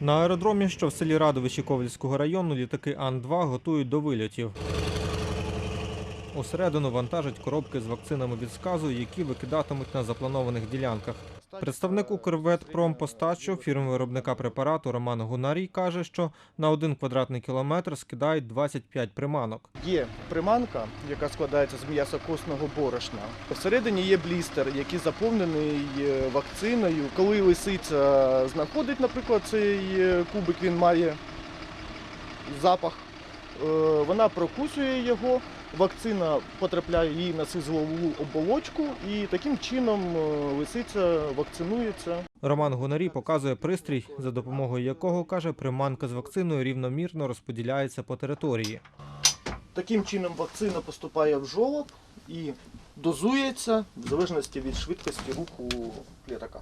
На аеродромі, що в селі Радовичі Ковальського району, літаки Ан-2 готують до вильотів. Усередину вантажать коробки з вакцинами від сказу, які викидатимуть на запланованих ділянках. Представник Укрветпромпостачу, фірми виробника препарату Роман Гунарій, каже, що на один квадратний кілометр скидають 25 приманок. Є приманка, яка складається з м'ясокосного борошна. Всередині є блістер, який заповнений е, вакциною. Коли лисиця знаходить, наприклад, цей е, кубик, він має запах. Е, Вона прокусує його, вакцина потрапляє їй на сизлову оболочку, і таким чином е, лисиця вакцинується. Роман Гунарій показує пристрій, за допомогою якого каже, приманка з вакциною рівномірно розподіляється по території. Таким чином вакцина поступає в жолоб і дозується в залежності від швидкості руху літака.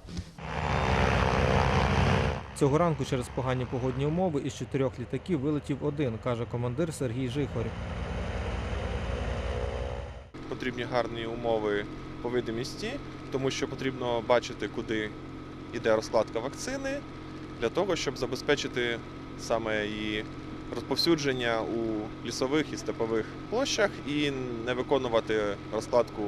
Цього ранку через погані погодні умови із чотирьох літаків вилетів один, каже командир Сергій Жихор. потрібні гарні умови по видимості, тому що потрібно бачити, куди йде розкладка вакцини, для того, щоб забезпечити саме її розповсюдження у лісових і степових площах і не виконувати розкладку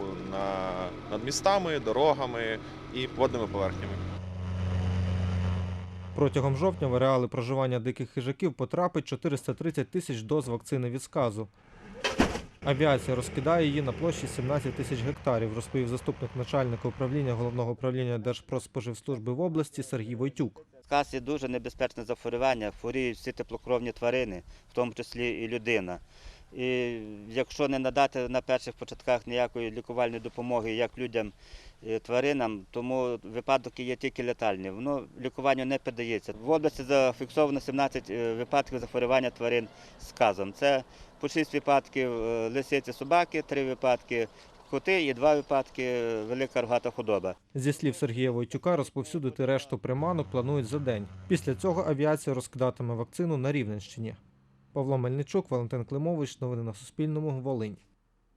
над містами, дорогами і водними поверхнями. Протягом жовтня в ареали проживання диких хижаків потрапить 430 тисяч доз вакцини від сказу. Авіація розкидає її на площі 17 тисяч гектарів, розповів заступник начальника управління головного управління Держпродспоживслужби в області Сергій Войтюк. Сказ є дуже небезпечне захворювання, хворіють всі теплокровні тварини, в тому числі і людина. І якщо не надати на перших початках ніякої лікувальної допомоги як людям і тваринам, тому випадки є тільки летальні. Воно лікуванню не піддається. В області зафіксовано 17 е, випадків захворювання тварин сказом. Це по 6 випадків е, лисиці собаки, 3 випадки коти і 2 випадки е, велика рогата худоба. Зі слів Сергія Войтюка, розповсюдити решту приманок планують за день. Після цього авіація розкидатиме вакцину на Рівненщині. Павло Мельничук, Валентин Климович. Новини на Суспільному. Волинь.